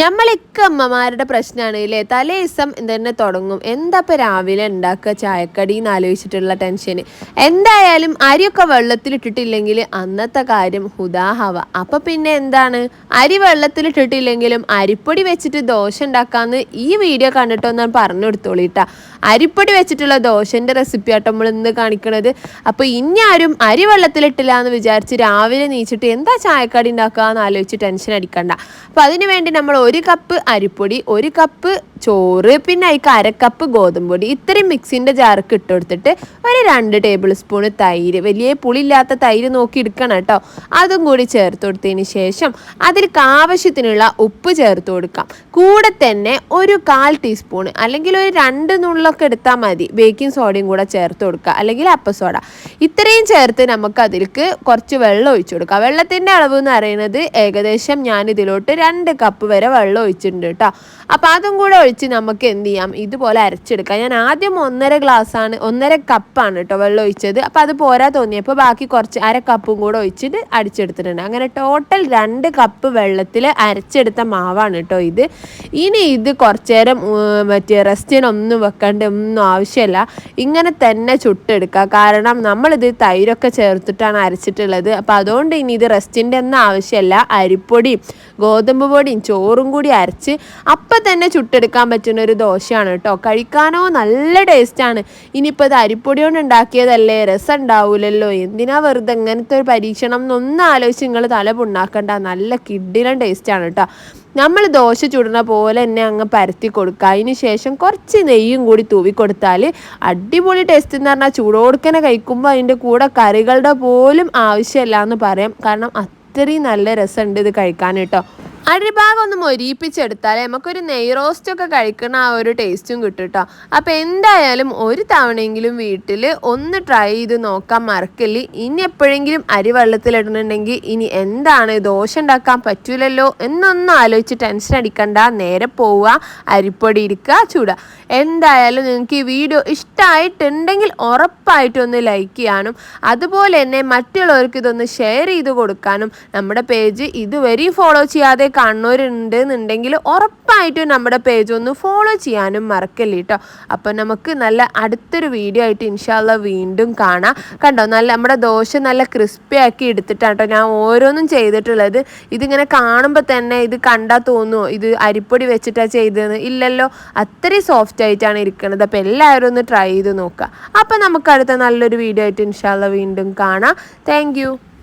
നമ്മളൊക്കെ അമ്മമാരുടെ പ്രശ്നമാണ് ഇല്ലേ? തലേ ദിവസം തന്നെ തുടങ്ങും. എന്താ ഇപ്പം രാവിലെ ഉണ്ടാക്കുക ചായക്കടി എന്ന് ആലോചിച്ചിട്ടുള്ള ടെൻഷൻ എന്തായാലും അരിയൊക്കെ വെള്ളത്തിലിട്ടിട്ടില്ലെങ്കിൽ അന്നത്തെ കാര്യം ഹുദാഹവ. അപ്പം പിന്നെ എന്താണ്? അരി വെള്ളത്തിലിട്ടിട്ടില്ലെങ്കിലും അരിപ്പൊടി വെച്ചിട്ട് ദോശ ഉണ്ടാക്കാമെന്ന് ഈ വീഡിയോ കണ്ടിട്ടൊന്ന് പറഞ്ഞു കൊടുത്തോളിട്ടാ അരിപ്പൊടി വെച്ചിട്ടുള്ള ദോശന്റെ റെസിപ്പി ആട്ടോ നമ്മൾ ഇന്ന് കാണിക്കണത്. അപ്പോൾ ഇനി ആരും അരി വെള്ളത്തിലിട്ടില്ല എന്ന് വിചാരിച്ച് രാവിലെ നീച്ചിട്ട് എന്താ ചായക്കടി ഉണ്ടാക്കുക എന്ന് ആലോചിച്ച് ടെൻഷൻ അടിക്കണ്ട. അപ്പോൾ അതിനുവേണ്ടി നമ്മൾ ഒരു കപ്പ് അരിപ്പൊടി ഒരു കപ്പ് ചോറ് പിന്നെ അതിക്ക് അരക്കപ്പ് ഗോതമ്പ് പൊടി ഇത്രയും മിക്സിന്റെ ജാർക്ക് ഇട്ട് കൊടുത്തിട്ട് ഒരു രണ്ട് ടേബിൾ സ്പൂൺ തൈര് വലിയ പുളിയില്ലാത്ത തൈര് നോക്കി എടുക്കണം കേട്ടോ. അതും കൂടി ചേർത്ത് കൊടുത്തതിന് ശേഷം അതിലേക്ക് ആവശ്യത്തിനുള്ള ഉപ്പ് ചേർത്ത് കൊടുക്കാം. കൂടെ തന്നെ ഒരു കാൽ ടീസ്പൂൺ അല്ലെങ്കിൽ ഒരു രണ്ട് നുള്ളൊക്കെ എടുത്താൽ മതി. ബേക്കിംഗ് സോഡയും കൂടെ ചേർത്ത് കൊടുക്കുക. അല്ലെങ്കിൽ അപ്പ സോഡ ഇത്രയും ചേർത്ത് നമുക്ക് അതിലേക്ക് കുറച്ച് വെള്ളം ഒഴിച്ചു കൊടുക്കാം. വെള്ളത്തിന്റെ അളവ് എന്ന് പറയുന്നത് ഏകദേശം ഞാൻ ഇതിലോട്ട് രണ്ട് കപ്പ് വരെ വെള്ളം ഒഴിച്ചിട്ടുണ്ട് കേട്ടോ അപ്പോൾ അതും കൂടെ ഒഴിച്ച് നമുക്ക് എന്ത് ചെയ്യാം? ഇതുപോലെ അരച്ചെടുക്കാം. ഞാൻ ആദ്യം ഒന്നര ഗ്ലാസ്സാണ് ഒന്നര കപ്പാണ് കേട്ടോ വെള്ളം ഒഴിച്ചത്. അപ്പോൾ അത് പോരാ തോന്നിയപ്പോൾ ബാക്കി കുറച്ച് അര കപ്പും കൂടെ ഒഴിച്ചിട്ട് അടിച്ചെടുത്തിട്ടുണ്ട്. അങ്ങനെ ടോട്ടൽ രണ്ട് കപ്പ് വെള്ളത്തിൽ അരച്ചെടുത്ത മാവാണ് കേട്ടോ ഇത്. ഇനി ഇത് കുറച്ച് നേരം മറ്റേ റെസ്റ്റിനൊന്നും വെക്കേണ്ട ഒന്നും ആവശ്യമില്ല ഇങ്ങനെ തന്നെ ചുട്ടെടുക്കുക. കാരണം നമ്മളിത് തൈരൊക്കെ ചേർത്തിട്ടാണ് അരച്ചിട്ടുള്ളത്. അപ്പോൾ അതുകൊണ്ട് ഇനി ഇത് റെസ്റ്റിന്റെ ഒന്നും ആവശ്യമില്ല അരിപ്പൊടിയും ഗോതമ്പ് പൊടിയും ചോറും കൂടി അരച്ച് അപ്പം തന്നെ ചുട്ടെടുക്കാൻ പറ്റുന്ന ഒരു ദോശയാണ് കേട്ടോ. കഴിക്കാനോ നല്ല ടേസ്റ്റാണ്. ഇനിയിപ്പോൾ ഇത് അരിപ്പൊടി കൊണ്ട് ഉണ്ടാക്കിയതല്ലേ? രസം ഉണ്ടാവില്ലല്ലോ എന്തിനാ വെറുതെ ഇങ്ങനത്തെ ഒരു പരീക്ഷണം എന്നൊന്നും ആലോചിച്ച് നിങ്ങൾ തല പുണ്ണാക്കണ്ട. നല്ല കിഡിലും ടേസ്റ്റാണ് കേട്ടോ. നമ്മൾ ദോശ ചുടുന്ന പോലെ തന്നെ അങ്ങ് പരത്തി കൊടുക്കുക. അതിന് ശേഷം കുറച്ച് നെയ്യും കൂടി തൂവി കൊടുത്താൽ അടിപൊളി ടേസ്റ്റ് എന്ന് പറഞ്ഞാൽ ചൂടോടുക്കനെ കഴിക്കുമ്പോൾ അതിന്റെ കൂടെ കറികളുടെ പോലും ആവശ്യമില്ല എന്ന് പറയാം. കാരണം അത്രയും നല്ല രസമുണ്ട് ഇത് കഴിക്കാൻ കേട്ടോ അരിഭാഗം ഒന്ന് മൊരിയിപ്പിച്ചെടുത്താൽ നമുക്കൊരു നെയ് റോസ്റ്റ് ഒക്കെ കഴിക്കണ ആ ഒരു ടേസ്റ്റും കിട്ടും കേട്ടോ അപ്പോൾ എന്തായാലും ഒരു തവണയെങ്കിലും വീട്ടിൽ ഒന്ന് ട്രൈ ചെയ്ത് നോക്കാൻ മറക്കൽ ഇനി എപ്പോഴെങ്കിലും അരി വെള്ളത്തിലിടുന്നുണ്ടെങ്കിൽ ഇനി എന്താണ് ദോശ ഉണ്ടാക്കാൻ പറ്റൂലല്ലോ എന്നൊന്നും ആലോചിച്ച് ടെൻഷൻ അടിക്കണ്ട. നേരെ പോവുക അരിപ്പൊടി ഇരിക്കുക ചൂടുക. എന്തായാലും നിങ്ങൾക്ക് ഈ വീഡിയോ ഇഷ്ടമായിട്ടുണ്ടെങ്കിൽ ഉറപ്പായിട്ടൊന്ന് ലൈക്ക് ചെയ്യാനും അതുപോലെ തന്നെ മറ്റുള്ളവർക്ക് ഇതൊന്ന് ഷെയർ ചെയ്ത് കൊടുക്കാനും നമ്മുടെ പേജ് ഇതുവരെയും ഫോളോ ചെയ്യാതെ കാണുന്നവരുണ്ട് എന്നുണ്ടെങ്കിൽ ഉറപ്പായിട്ടും നമ്മുടെ പേജ് ഒന്ന് ഫോളോ ചെയ്യാനും മറക്കല്ല കേട്ടോ അപ്പം നമുക്ക് നല്ല അടുത്തൊരു വീഡിയോ ആയിട്ട് ഇൻഷാല്ല വീണ്ടും കാണാം. കണ്ടോ നല്ല നമ്മുടെ ദോശ നല്ല ക്രിസ്പി ആക്കി എടുത്തിട്ടാണ് കേട്ടോ ഞാൻ ഓരോന്നും ചെയ്തിട്ടുള്ളത്. ഇതിങ്ങനെ കാണുമ്പോൾ തന്നെ ഇത് കണ്ടാൽ തോന്നുമോ ഇത് അരിപ്പൊടി വെച്ചിട്ടാണ് ചെയ്തതെന്ന്? ഇല്ലല്ലോ അത്രയും സോഫ്റ്റ് ആയിട്ടാണ് ഇരിക്കുന്നത് അപ്പോൾ എല്ലാവരും ഒന്ന് ട്രൈ ചെയ്ത് നോക്കുക അപ്പം നമുക്ക് അടുത്ത നല്ലൊരു വീഡിയോ ആയിട്ട് ഇൻഷാല്ല വീണ്ടും കാണാം. താങ്ക്